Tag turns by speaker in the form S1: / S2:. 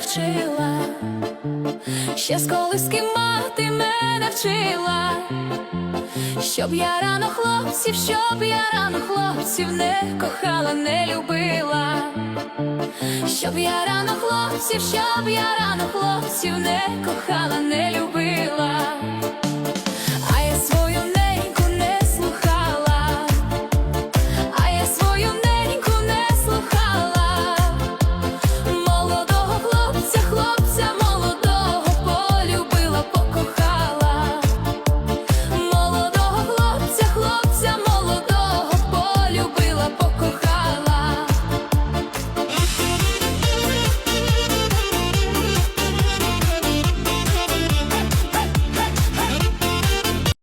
S1: вчила, ще з колиски мати мене вчила, щоб я рано хлопців, щоб я рано хлопців не кохала, не любила, щоб я рано хлопців, щоб я рано хлопців не кохала, не любила.